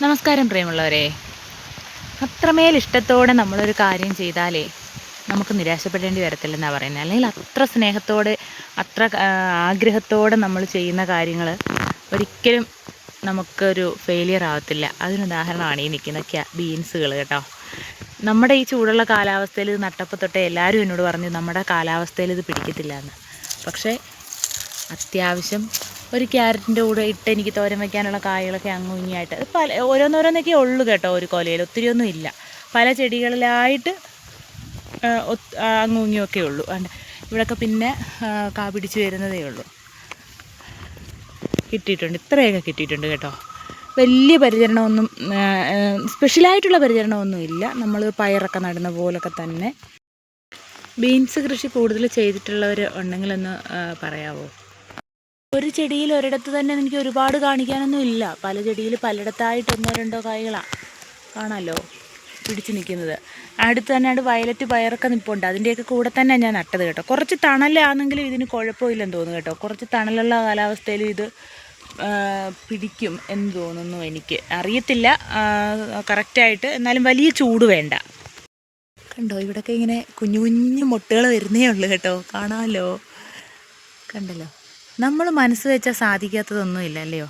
നമസ്കാരം പ്രിയമുള്ളവരെ. അത്രമേൽ ഇഷ്ടത്തോടെ നമ്മളൊരു കാര്യം ചെയ്താലേ നമുക്ക് നിരാശപ്പെടേണ്ടി വരത്തില്ലെന്നാണ് പറയുന്നത്. അല്ലെങ്കിൽ അത്ര സ്നേഹത്തോടെ അത്ര ആഗ്രഹത്തോടെ നമ്മൾ ചെയ്യുന്ന കാര്യങ്ങൾ ഒരിക്കലും നമുക്കൊരു ഫെയിലിയർ ആവത്തില്ല. അതിനുദാഹരണമാണ് ഈ നിൽക്കുന്ന ബീൻസുകൾ കേട്ടോ. നമ്മുടെ ഈ ചൂടുള്ള കാലാവസ്ഥയിൽ ഇത് നട്ടപ്പോൾ എല്ലാവരും എന്നോട് പറഞ്ഞു നമ്മുടെ കാലാവസ്ഥയിൽ ഇത് പിടിക്കത്തില്ല എന്ന്. പക്ഷേ അത്യാവശ്യം ഒരു ക്യാരറ്റിന്റെ കൂടെ ഇട്ട് എനിക്ക് തോരൻ വയ്ക്കാനുള്ള കായകളൊക്കെ അങ്ങും ഇങ്ങായിട്ട് പല ഓരോന്നോരോന്നൊക്കെ ഉള്ളു കേട്ടോ ഒരു കൊലയിൽ ഒത്തിരിയൊന്നും ഇല്ല. പല ചെടികളിലായിട്ട് അങ്ങും ഉള്ളൂ. അണ്ട് ഇവിടെയൊക്കെ പിന്നെ കാ പിടിച്ച് വരുന്നതേ ഉള്ളൂ. കിട്ടിയിട്ടുണ്ട് ഇത്രയൊക്കെ കിട്ടിയിട്ടുണ്ട് കേട്ടോ. വലിയ പരിചരണമൊന്നും സ്പെഷ്യലായിട്ടുള്ള പരിചരണമൊന്നും ഇല്ല. നമ്മൾ പയറൊക്കെ നടുന്ന പോലൊക്കെ തന്നെ. ബീൻസ് കൃഷി കൂടുതൽ ചെയ്തിട്ടുള്ളവർ ഉണ്ടെങ്കിലൊന്ന് പറയാമോ ഒരു ചെടിയിൽ ഒരിടത്ത് തന്നെ എനിക്ക് ഒരുപാട് കാണിക്കാനൊന്നും ഇല്ല. പല ചെടിയിൽ പലയിടത്തായിട്ട് ഒന്നോ രണ്ടോ കായ്കളാണ് കാണാമല്ലോ പിടിച്ച് നിൽക്കുന്നത്. അടുത്ത് തന്നെ അവിടെ വയലറ്റ് പയറൊക്കെ നിൽപ്പുണ്ട് അതിന്റെയൊക്കെ കൂടെ തന്നെ ഞാൻ നട്ടത് കേട്ടോ. കുറച്ച് തണലാണെങ്കിലും ഇതിന് കുഴപ്പമില്ലെന്ന് തോന്നുന്നു കേട്ടോ. കുറച്ച് തണലുള്ള കാലാവസ്ഥയിൽ ഇത് പിടിക്കും എന്ന് തോന്നുന്നു എനിക്ക്. അറിയത്തില്ല കറക്റ്റായിട്ട്. എന്നാലും വലിയ ചൂട് വേണ്ട. കണ്ടോ? ഇവിടെയൊക്കെ ഇങ്ങനെ കുഞ്ഞു കുഞ്ഞു മുട്ടകൾ വരുന്നേ ഉള്ളൂ കേട്ടോ. കാണാമല്ലോ കണ്ടല്ലോ? നമ്മൾ മനസ്സ് വെച്ചാൽ സാധിക്കാത്തതൊന്നുമില്ല അല്ലയോ